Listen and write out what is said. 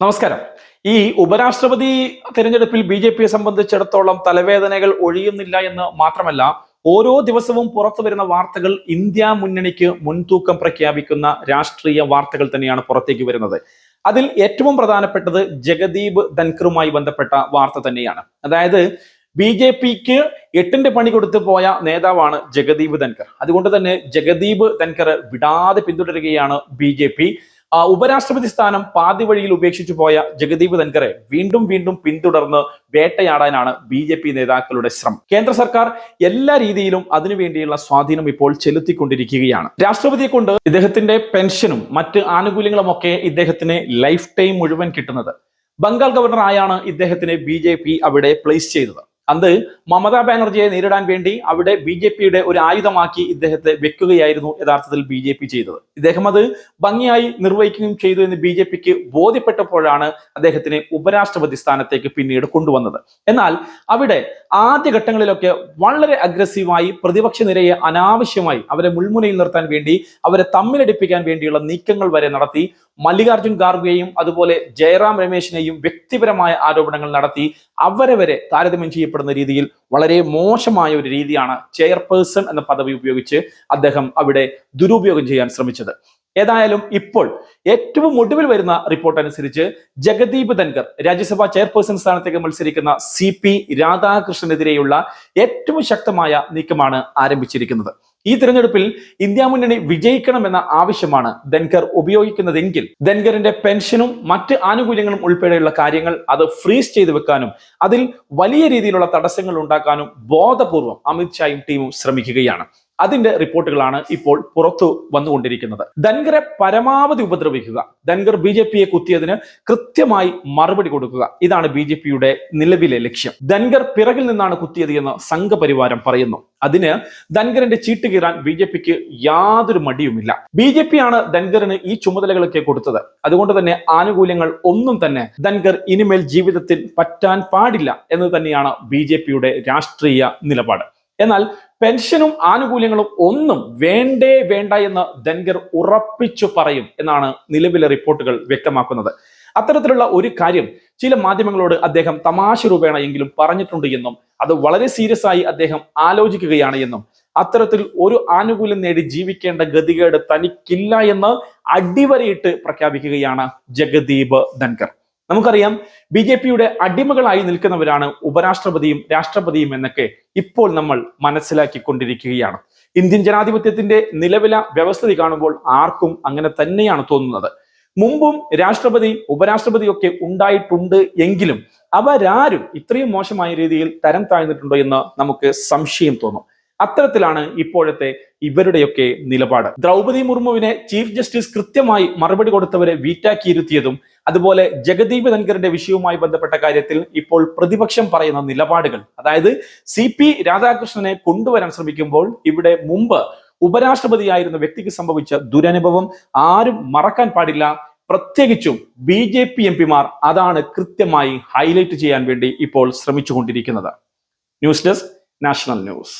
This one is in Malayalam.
നമസ്കാരം. ഈ ഉപരാഷ്ട്രപതി തിരഞ്ഞെടുപ്പിൽ ബി ജെ പിയെ സംബന്ധിച്ചിടത്തോളം തലവേദനകൾ ഒഴിയുന്നില്ല എന്ന് മാത്രമല്ല ഓരോ ദിവസവും പുറത്തു വരുന്ന വാർത്തകൾ ഇന്ത്യ മുന്നണിക്ക് മുൻതൂക്കം പ്രഖ്യാപിക്കുന്ന രാഷ്ട്രീയ വാർത്തകൾ തന്നെയാണ് പുറത്തേക്ക് വരുന്നത്. അതിൽ ഏറ്റവും പ്രധാനപ്പെട്ടത് ജഗദീപ് ധൻഖറുമായി ബന്ധപ്പെട്ട വാർത്ത തന്നെയാണ്. അതായത് ബി ജെ പിക്ക് എട്ടിന്റെ പണി കൊടുത്തു പോയ നേതാവാണ് ജഗദീപ് ധൻഖർ. അതുകൊണ്ട് തന്നെ ജഗദീപ് ധൻഖർ വിടാതെ പിന്തുടരുകയാണ് ബി ജെ പി. ഉപരാഷ്ട്രപതി സ്ഥാനം പാതി വഴിയിൽ ഉപേക്ഷിച്ചു പോയ ജഗദീപ് ധൻഖറെ വീണ്ടും വീണ്ടും പിന്തുടർന്ന് വേട്ടയാടാനാണ് ബി ജെ പി നേതാക്കളുടെ ശ്രമം. കേന്ദ്ര സർക്കാർ എല്ലാ രീതിയിലും അതിനുവേണ്ടിയുള്ള സ്വാധീനം ഇപ്പോൾ ചെലുത്തിക്കൊണ്ടിരിക്കുകയാണ്. രാഷ്ട്രപതിയെ കൊണ്ട് ഇദ്ദേഹത്തിന്റെ പെൻഷനും മറ്റ് ആനുകൂല്യങ്ങളും ഒക്കെ ഇദ്ദേഹത്തിന് ലൈഫ് ടൈം മുഴുവൻ കിട്ടുന്നത്. ബംഗാൾ ഗവർണറായാണ് ഇദ്ദേഹത്തിനെ ബി അവിടെ പ്ലേസ് ചെയ്തത്. അന്ന് മമതാ ബാനർജിയെ നേരിടാൻ വേണ്ടി അവിടെ ബി ജെ പിയുടെ ഒരു ആയുധമാക്കി ഇദ്ദേഹത്തെ വെക്കുകയായിരുന്നു യഥാർത്ഥത്തിൽ ബി ജെ പി ചെയ്തത്. ഇദ്ദേഹം അത് ഭംഗിയായി നിർവഹിക്കുകയും ചെയ്തു എന്ന് ബി ജെ പിക്ക് ബോധ്യപ്പെട്ടപ്പോഴാണ് അദ്ദേഹത്തിനെ ഉപരാഷ്ട്രപതി സ്ഥാനത്തേക്ക് പിന്നീട് കൊണ്ടുവന്നത്. എന്നാൽ അവിടെ ആദ്യഘട്ടങ്ങളിലൊക്കെ വളരെ അഗ്രസീവായി പ്രതിപക്ഷ നിരയെ അനാവശ്യമായി അവരെ മുൾമുനയിൽ നിർത്താൻ വേണ്ടി അവരെ തമ്മിലടിപ്പിക്കാൻ വേണ്ടിയുള്ള നീക്കങ്ങൾ വരെ നടത്തി മല്ലികാർജുൻ ഖാർഗെയും അതുപോലെ ജയറാം രമേശിനെയും വ്യക്തിപരമായ ആരോപണങ്ങൾ നടത്തി അവരെ വരെ താരതമ്യം ചെയ്യപ്പെടുന്ന രീതിയിൽ വളരെ മോശമായ ഒരു രീതിയാണ് ചെയർപേഴ്സൺ എന്ന പദവി ഉപയോഗിച്ച് അദ്ദേഹം അവിടെ ദുരുപയോഗം ചെയ്യാൻ ശ്രമിച്ചത്. ഏതായാലും ഇപ്പോൾ ഏറ്റവും ഒടുവിൽ വരുന്ന റിപ്പോർട്ട് അനുസരിച്ച് ജഗദീപ് ധൻകർ രാജ്യസഭാ ചെയർപേഴ്സൺ സ്ഥാനത്തേക്ക് മത്സരിക്കുന്ന സി പി രാധാകൃഷ്ണനെതിരെയുള്ള ഏറ്റവും ശക്തമായ നീക്കമാണ് ആരംഭിച്ചിരിക്കുന്നത്. ഈ തിരഞ്ഞെടുപ്പിൽ ഇന്ത്യ മുന്നണി വിജയിക്കണമെന്ന ആവശ്യമാണ് ധൻകർ ഉപയോഗിക്കുന്നതെങ്കിൽ. ധൻകറിന്റെ പെൻഷനും മറ്റ് ആനുകൂല്യങ്ങളും ഉൾപ്പെടെയുള്ള കാര്യങ്ങൾ അത് ഫ്രീസ് ചെയ്തു വെക്കാനും അതിൽ വലിയ രീതിയിലുള്ള തടസ്സങ്ങൾ ഉണ്ടാക്കാനും ബോധപൂർവം അമിത്ഷായും ടീമും ശ്രമിക്കുകയാണ്. അതിന്റെ റിപ്പോർട്ടുകളാണ് ഇപ്പോൾ പുറത്തു വന്നുകൊണ്ടിരിക്കുന്നത്. ധൻഖറെ പരമാവധി ഉപദ്രവിക്കുക. ധൻഖർ ബി ജെ പിയെ കുത്തിയതിന് കൃത്യമായി മറുപടി കൊടുക്കുക. ഇതാണ് ബി ജെ പിയുടെ നിലവിലെ ലക്ഷ്യം. ധൻഖർ പിറകിൽ നിന്നാണ് കുത്തിയത് എന്ന് സംഘപരിവാരം പറയുന്നു. അതിന് ധൻഖറിന്റെ ചീട്ട് കീറാൻ ബി ജെ പിക്ക് യാതൊരു മടിയുമില്ല. ബി ജെ പി ആണ് ധൻഖറിന് ഈ ചുമതലകളൊക്കെ കൊടുത്തത്. അതുകൊണ്ട് തന്നെ ആനുകൂല്യങ്ങൾ ഒന്നും തന്നെ ധൻഖർ ഇനിമേൽ ജീവിതത്തിൽ പറ്റാൻ പാടില്ല എന്ന് തന്നെയാണ് ബി രാഷ്ട്രീയ നിലപാട്. എന്നാൽ പെൻഷനും ആനുകൂല്യങ്ങളും ഒന്നും വേണ്ടേ വേണ്ട എന്ന് ധൻഗർ ഉറപ്പിച്ചു പറയും എന്നാണ് നിലവിലെ റിപ്പോർട്ടുകൾ വ്യക്തമാക്കുന്നത്. അത്തരത്തിലുള്ള ഒരു കാര്യം ചില മാധ്യമങ്ങളോട് അദ്ദേഹം തമാശ രൂപേണ എങ്കിലും പറഞ്ഞിട്ടുണ്ട് എന്നും അത് വളരെ സീരിയസ് ആയി അദ്ദേഹം ആലോചിക്കുകയാണ് എന്നും. അത്തരത്തിൽ ഒരു ആനുകൂല്യം നേടി ജീവിക്കേണ്ട ഗതികേട് തനിക്കില്ല എന്ന് അടിവരയിട്ട് പ്രഖ്യാപിക്കുകയാണ് ജഗദീപ് ധൻഖർ. നമുക്കറിയാം ബി ജെ പിയുടെ അടിമകളായി നിൽക്കുന്നവരാണ് ഉപരാഷ്ട്രപതിയും രാഷ്ട്രപതിയും എന്നൊക്കെ ഇപ്പോൾ നമ്മൾ മനസ്സിലാക്കിക്കൊണ്ടിരിക്കുകയാണ്. ഇന്ത്യൻ ജനാധിപത്യത്തിന്റെ നിലവില വ്യവസ്ഥിതി കാണുമ്പോൾ ആർക്കും അങ്ങനെ തന്നെയാണ് തോന്നുന്നത്. മുമ്പും രാഷ്ട്രപതി ഉപരാഷ്ട്രപതിയൊക്കെ ഉണ്ടായിട്ടുണ്ട് എങ്കിലും അവരാരും ഇത്രയും മോശമായ രീതിയിൽ തരം താഴ്ന്നിട്ടുണ്ടോ എന്ന് നമുക്ക് സംശയം തോന്നും. അത്തരത്തിലാണ് ഇപ്പോഴത്തെ ഇവരുടെയൊക്കെ നിലപാട്. ദ്രൗപദി മുർമുവിനെ ചീഫ് ജസ്റ്റിസ് കൃത്യമായി മറുപടി കൊടുത്തവരെ വീറ്റാക്കിയിരുത്തിയതും അതുപോലെ ജഗദീപ് ധൻഖറിന്റെ വിഷയവുമായി ബന്ധപ്പെട്ട കാര്യത്തിൽ ഇപ്പോൾ പ്രതിപക്ഷം പറയുന്ന നിലപാടുകൾ. അതായത് സി പി രാധാകൃഷ്ണനെ കൊണ്ടുവരാൻ ശ്രമിക്കുമ്പോൾ ഇവിടെ മുമ്പ് ഉപരാഷ്ട്രപതിയായിരുന്ന വ്യക്തിക്ക് സംഭവിച്ച ദുരനുഭവം ആരും മറക്കാൻ പാടില്ല. പ്രത്യേകിച്ചും ബി ജെ പി എം പിമാർ അതാണ് കൃത്യമായി ഹൈലൈറ്റ് ചെയ്യാൻ വേണ്ടി ഇപ്പോൾ ശ്രമിച്ചുകൊണ്ടിരിക്കുന്നത്. News desk national news.